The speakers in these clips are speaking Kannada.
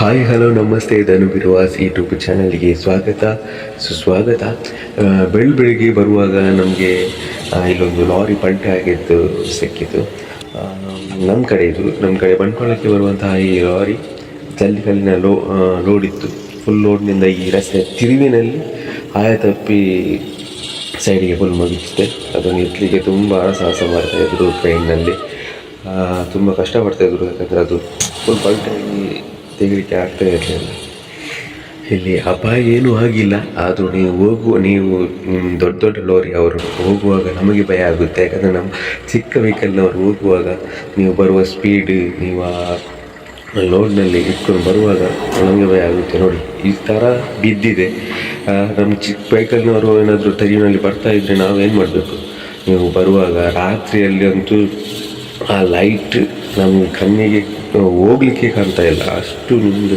ಹಾಯ್ ಹಲೋ ನಮಸ್ತೆ ಇದನ್ನು ಬಿರುವಾಸ್ ಯೂಟ್ಯೂಬ್ ಚಾನಲ್ಗೆ ಸ್ವಾಗತ, ಸುಸ್ವಾಗತ. ಬೆಳ್ ಬೆಳಿಗ್ಗೆ ಬರುವಾಗ ನಮಗೆ ಇಲ್ಲೊಂದು ಲಾರಿ ಪಲ್ಟೆ ಆಗಿದ್ದು, ಸಿಕ್ಕಿತು. ನಮ್ಮ ಕಡೆ ಇದು ನಮ್ಮ ಕಡೆ ಬಂಟ್ವಾಳಕ್ಕೆ ಬರುವಂತಹ ಈ ಲಾರಿ ಜಲ್ಲಿಕಲ್ಲಿನ ಲೋ ಇತ್ತು. ಫುಲ್ ಲೋಡ್ನಿಂದ ಈ ರಸ್ತೆ ತಿರುವಿನಲ್ಲಿ ಆಯ ತಪ್ಪಿ ಸೈಡಿಗೆ ಫುಲ್ ಮುಗಿಸಿದೆ ಅದನ್ನು ಎತ್ತಲಿಕ್ಕೆ ತುಂಬ ಸಾಹಸ ಮಾಡ್ತಾಯಿದ್ರು ಟ್ರೈನ್ನಲ್ಲಿ ತುಂಬ ಕಷ್ಟಪಡ್ತಾಯಿದ್ರು ಯಾಕಂದರೆ ಅದು ಫುಲ್ ಪಲ್ಟಾಗಿ ತೆಗಿಲಿಕ್ಕೆ ಆಗ್ತಾ ಇರಲಿಲ್ಲ ಇಲ್ಲಿ ಅಪಾಯ ಏನೂ ಆಗಿಲ್ಲ. ಆದರೂ ನೀವು ಹೋಗುವ, ನೀವು ದೊಡ್ಡ ದೊಡ್ಡ ಲೋರಿ ಅವರು ಹೋಗುವಾಗ ನಮಗೆ ಭಯ ಆಗುತ್ತೆ. ಯಾಕಂದರೆ ನಮ್ಮ ಚಿಕ್ಕ ವೆಹಿಕಲ್ನವರು ಹೋಗುವಾಗ ನೀವು ಬರುವ ಸ್ಪೀಡ್ ನೀವು ಆ ಲೋಡ್ನಲ್ಲಿ ಇಟ್ಕೊಂಡು ಬರುವಾಗ ನಮಗೆ ಭಯ ಆಗುತ್ತೆ. ನೋಡಿ, ಈ ಥರ ಬಿದ್ದಿದೆ. ನಮ್ಮ ಚಿಕ್ಕ ವೆಹಿಕಲ್ನವರು ಏನಾದರೂ ತೆರಿವಿನಲ್ಲಿ ಬರ್ತಾ ಇದ್ದರೆ ನಾವು ಏನು ಮಾಡಬೇಕು? ನೀವು ಬರುವಾಗ ರಾತ್ರಿಯಲ್ಲಿ ಅಂತೂ ಆ ಲೈಟ್ ನಮ್ಮ ಕಣ್ಣಿಗೆ ಹೋಗ್ಲಿಕ್ಕೆ ಕಾಣ್ತಾ ಇಲ್ಲ. ಅಷ್ಟು ನಿಮ್ಮದು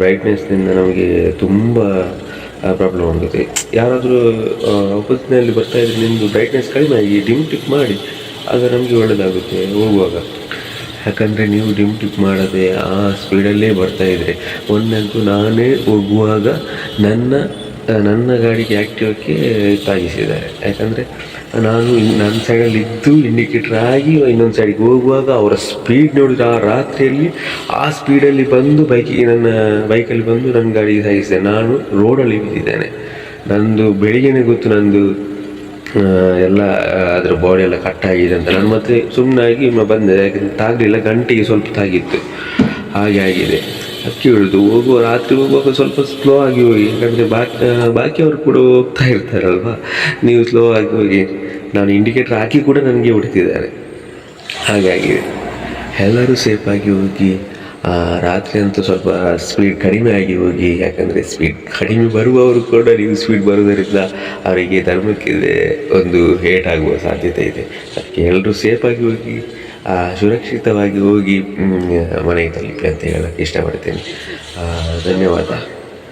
ಬ್ರೈಟ್ನೆಸ್ನಿಂದ ನಮಗೆ ತುಂಬ ಪ್ರಾಬ್ಲಮ್ ಆಗುತ್ತೆ ಯಾರಾದರೂ ಆಫೀಸ್ನಲ್ಲಿ ಬರ್ತಾ ಇದ್ರೆ ನಿಮ್ಮದು ಬ್ರೈಟ್ನೆಸ್ ಕಡಿಮೆ ಆಗಿ ಡಿಮ್ ಟಿಕ್ ಮಾಡಿ, ಆಗ ನಮಗೆ ಒಳ್ಳೆಯದಾಗುತ್ತೆ ಹೋಗುವಾಗ. ಯಾಕಂದರೆ ನೀವು ಡಿಮ್ ಟಿಕ್ ಮಾಡದೆ ಆ ಸ್ಪೀಡಲ್ಲೇ ಬರ್ತಾ ಇದ್ದರೆ ಒಂದಂತೂ ನಾನೇ ಹೋಗುವಾಗ ನನ್ನ ನನ್ನ ಗಾಡಿಗೆ ಆ್ಯಕ್ಟಿವಕ್ಕೆ ತಾಗಿಸಿದ್ದಾರೆ. ಯಾಕಂದರೆ ನಾನು ನನ್ನ ಸೈಡಲ್ಲಿ ಇದ್ದು ಇಂಡಿಕೇಟರ್ ಆಗಿ ಇನ್ನೊಂದು ಸೈಡಿಗೆ ಹೋಗುವಾಗ ಅವರ ಸ್ಪೀಡ್ ನೋಡಿದ್ರೆ ಆ ರಾತ್ರಿಯಲ್ಲಿ ಆ ಸ್ಪೀಡಲ್ಲಿ ಬಂದು ಬೈಕಿಗೆ ನನ್ನ ಬೈಕಲ್ಲಿ ಬಂದು ನನ್ನ ಗಾಡಿಗೆ ಸಾಗಿಸಿದೆ. ನಾನು ರೋಡಲ್ಲಿ ಬಿದ್ದಿದ್ದೇನೆ ನಂದು ಬೆಳಿಗ್ಗೆನೆ ಗೊತ್ತು ನಂದು ಎಲ್ಲ ಅದರ ಬಾಡಿ ಎಲ್ಲ ಕಟ್ ಆಗಿದೆ ಅಂತ. ನಾನು ಮತ್ತೆ ಸುಮ್ಮನಾಗಿ ಬಂದೆ. ಯಾಕಂದರೆ ತಾಗಲಿಲ್ಲ, ಗಂಟೆಗೆ ಸ್ವಲ್ಪ ತಾಗಿತ್ತು. ಹಾಗೆ ಆಗಿದೆ. ಅದಕ್ಕೆ ಹೊಡೆದು ಹೋಗುವ, ರಾತ್ರಿ ಹೋಗುವಾಗ ಸ್ವಲ್ಪ ಸ್ಲೋ ಆಗಿ ಹೋಗಿ, ಯಾಕಂದರೆ ಬಾಕಿ ಬಾಕಿಯವರು ಕೂಡ ಹೋಗ್ತಾ ಇರ್ತಾರಲ್ವಾ? ನೀವು ಸ್ಲೋ ಆಗಿ ಹೋಗಿ, ನಾನು ಇಂಡಿಕೇಟರ್ ಹಾಕಿ ಕೂಡ ನನಗೆ ಹೊಡಿತಿದ್ದಾರೆ. ಹಾಗಾಗಿ ಎಲ್ಲರೂ ಸೇಫಾಗಿ ಹೋಗಿ ರಾತ್ರಿ ಅಂತೂ ಸ್ವಲ್ಪ ಸ್ಪೀಡ್ ಕಡಿಮೆ ಆಗಿ ಹೋಗಿ, ಯಾಕಂದರೆ ಸ್ಪೀಡ್ ಕಡಿಮೆ ಬರುವವರು ಕೂಡ ನೀವು ಸ್ಪೀಡ್ ಬರುವುದರಿಂದ ಅವರಿಗೆ ಧರ್ಮಕ್ಕಿದೆ ಒಂದು ಹೇಟ್ ಆಗುವ ಸಾಧ್ಯತೆ ಇದೆ. ಅದಕ್ಕೆ ಎಲ್ಲರೂ ಸೇಫಾಗಿ ಹೋಗಿ ಸುರಕ್ಷಿತವಾಗಿ ಹೋಗಿ ಮನೆ ಮನೆಗೆ ತಲುಪಿ ಅಂತ ಹೇಳಕ್ಕೆ ಇಷ್ಟಪಡ್ತೇನೆ. ಧನ್ಯವಾದ.